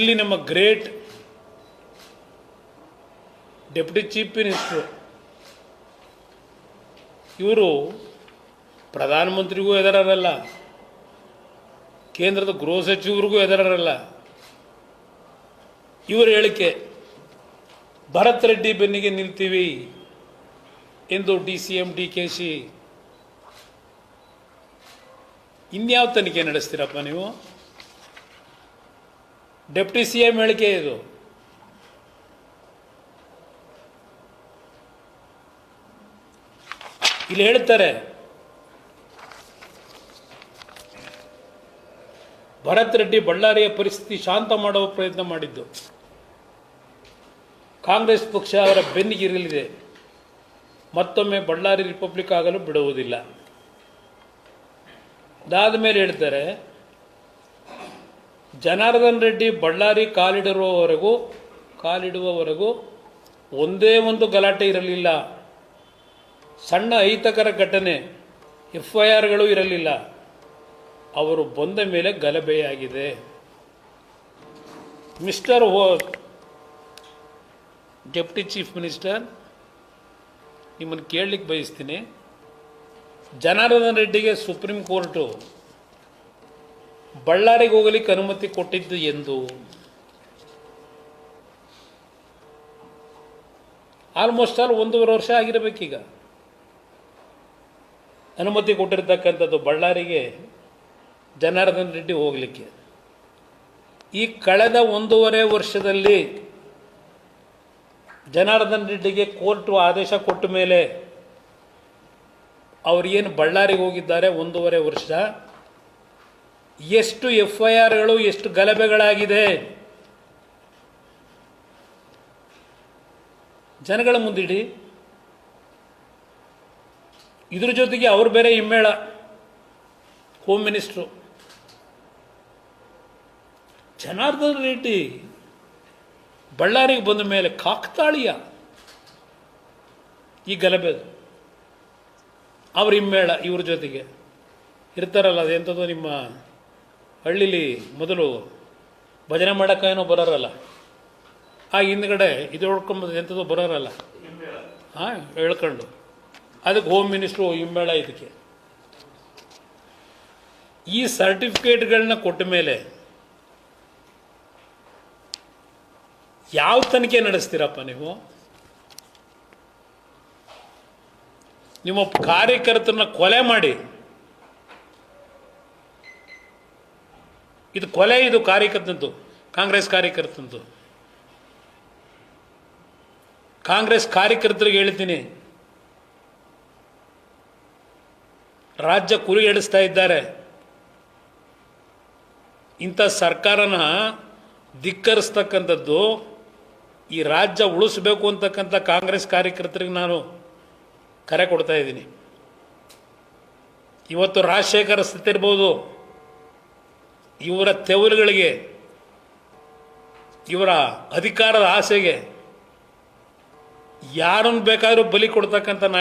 ಇಲ್ಲಿ ನಮ್ಮ great deputy chief minister. ಇವರು ಪ್ರಧಾನಮಂತ್ರಿಗೂ ಎದರಲ್ಲ ಕೇಂದ್ರದ ಗೃಹ ಸಚಿವರಿಗೂ ಎದರಲ್ಲ ಇವರ ಹೇಳಿಕೆ, ಭರತ್ ರೆಡ್ಡಿ ಬೆನ್ನಿಗೆ ನಿಲ್ತೀವಿ ಎಂದು D C M, D K C ಇನ್ಯಾವ ತನಿಖೆ ನಡೆಸ್ತೀರಪ್ಪ ನೀವು? ಡೆಪ್ಟಿ ಸಿ ಎಂ ಹೇಳಿಕೆ ಇದು. ಇಲ್ಲಿ ಹೇಳ್ತಾರೆ, ಭರತ್ ರೆಡ್ಡಿ ಬಳ್ಳಾರಿಯ ಪರಿಸ್ಥಿತಿ ಶಾಂತ ಮಾಡುವ ಪ್ರಯತ್ನ ಮಾಡಿದ್ದು. ಕಾಂಗ್ರೆಸ್ ಪಕ್ಷ ಅವರ ಬೆನ್ನಿಗಿರಲಿದೆ ಮತ್ತೊಮ್ಮೆ ಬಳ್ಳಾರಿ ರಿಪಬ್ಲಿಕ್ ಆಗಲು ಬಿಡುವುದಿಲ್ಲ. ಅದಾದ ಮೇಲೆ ಹೇಳ್ತಾರೆ ಜನಾರ್ದನ್ ರೆಡ್ಡಿ ಬಳ್ಳಾರಿ ಕಾಲಿಡಿರುವವರೆಗೂ, ಕಾಲಿಡುವವರೆಗೂ ಒಂದೇ ಒಂದು ಗಲಾಟೆ ಇರಲಿಲ್ಲ. ಸಣ್ಣ ಅಹಿತಕರ ಘಟನೆ ಎಫ್ ಐ ಆರ್ಗಳು ಇರಲಿಲ್ಲ. ಅವರು ಬಂದ ಮೇಲೆ ಗಲಭೆಯಾಗಿದೆ. ಮಿಸ್ಟರ್ ಹೋ, ಡೆಪ್ಟಿ ಚೀಫ್ ಮಿನಿಸ್ಟರ್, ನಿಮ್ಮನ್ನು ಕೇಳಲಿಕ್ಕೆ ಬಯಸ್ತೀನಿ. ಜನಾರ್ದನ್ ರೆಡ್ಡಿಗೆ ಸುಪ್ರೀಂ ಕೋರ್ಟು ಬಳ್ಳಾರಿಗೆ ಹೋಗಲಿಕ್ಕೆ ಅನುಮತಿ ಕೊಟ್ಟಿದ್ದು ಎಂದು ಆಲ್ಮೋಸ್ಟ್ ಆಲ್ ಒಂದೂವರೆ ವರ್ಷ ಆಗಿರಬೇಕೀಗ. ಅನುಮತಿ ಕೊಟ್ಟಿರ್ತಕ್ಕಂಥದ್ದು ಬಳ್ಳಾರಿಗೆ ಜನಾರ್ದನ್ ರೆಡ್ಡಿ ಹೋಗಲಿಕ್ಕೆ. ಈ ಕಳೆದ ಒಂದೂವರೆ ವರ್ಷದಲ್ಲಿ ಜನಾರ್ದನ್ ರೆಡ್ಡಿಗೆ ಕೋರ್ಟು ಆದೇಶ ಕೊಟ್ಟ ಮೇಲೆ ಅವ್ರು ಏನು ಬಳ್ಳಾರಿಗೆ ಹೋಗಿದ್ದಾರೆ ಒಂದೂವರೆ ವರ್ಷ ಎಷ್ಟು ಎಫ್ ಐ ಆರ್ಗಳು ಎಷ್ಟು ಗಲಭೆಗಳಾಗಿದೆ. ಜನಗಳ ಮುಂದಿಡಿ. ಇದ್ರ ಜೊತೆಗೆ ಅವ್ರು ಬೇರೆ ಹಿಮ್ಮೇಳ ಹೋಮ್ ಮಿನಿಸ್ಟ್ರು ಜನಾರ್ದನ್ ರೆಡ್ಡಿ ಬಳ್ಳಾರಿಗೆ ಬಂದ ಮೇಲೆ ಕಾಕ್ತಾಳೀಯ ಈ ಗಲಭೆ. ಅವ್ರ ಹಿಮ್ಮೇಳ ಇವ್ರ ಜೊತೆಗೆ. ಇರ್ತಾರಲ್ಲ ಅದೆಂಥದ್ದು ನಿಮ್ಮ ಹಳ್ಳಿಲಿ ಮೊದಲು ಭಜನೆ ಮಾಡೋಕ್ಕೇನೋ ಬರೋರಲ್ಲ. ಆ ಹಿಂದ್ಗಡೆ ಇದು ಹೊಡ್ಕೊಂಬದು ಎಂಥದ್ದು ಬರೋರಲ್ಲ. ಹಾಂ ಹೇಳ್ಕೊಂಡು. ಅದಕ್ಕೆ ಹೋಮ್ ಮಿನಿಸ್ಟ್ರು ಹಿಮ್ಮೇಳ ಇದಕ್ಕೆ. ಈ ಸರ್ಟಿಫಿಕೇಟ್ಗಳನ್ನ ಕೊಟ್ಟ ಮೇಲೆ ಯಾವ ತನಿಖೆ ನಡೆಸ್ತೀರಪ್ಪ ನೀವು? ನಿಮ್ಮ ಕಾರ್ಯಕರ್ತರನ್ನ ಕೊಲೆ ಮಾಡಿ ಇದು ಕೊಲೆ, ಇದು ಕಾರ್ಯಕರ್ತನದ್ದು. ಕಾಂಗ್ರೆಸ್ ಕಾರ್ಯಕರ್ತನದ್ದು. ಕಾಂಗ್ರೆಸ್ ಕಾರ್ಯಕರ್ತರಿಗೆ ಹೇಳ್ತೀನಿ. ರಾಜ್ಯ ಕುರಿಗೆಡಿಸ್ತಾ ಇದ್ದಾರೆ. ಇಂಥ ಸರ್ಕಾರನ ಧಿಕ್ಕರಿಸ್ತಕ್ಕಂಥದ್ದು ಈ ರಾಜ್ಯ ಉಳಿಸ್ಬೇಕು ಅಂತಕ್ಕಂಥ ಕಾಂಗ್ರೆಸ್ ಕಾರ್ಯಕರ್ತರಿಗೆ ನಾನು ಕರೆ ಕೊಡ್ತಾ ಇದ್ದೀನಿ. ಇವತ್ತು ರಾಜಶೇಖರ ಸತ್ತಿರ್ಬೋದು ಇವರ ತೆವರುಗಳಿಗೆ ಇವರ ಅಧಿಕಾರದ ಆಸೆಗೆ ಯಾರನ್ನು ಬೇಕಾದರೂ ಬಲಿ ಕೊಡ್ತಕ್ಕಂಥ ನಾ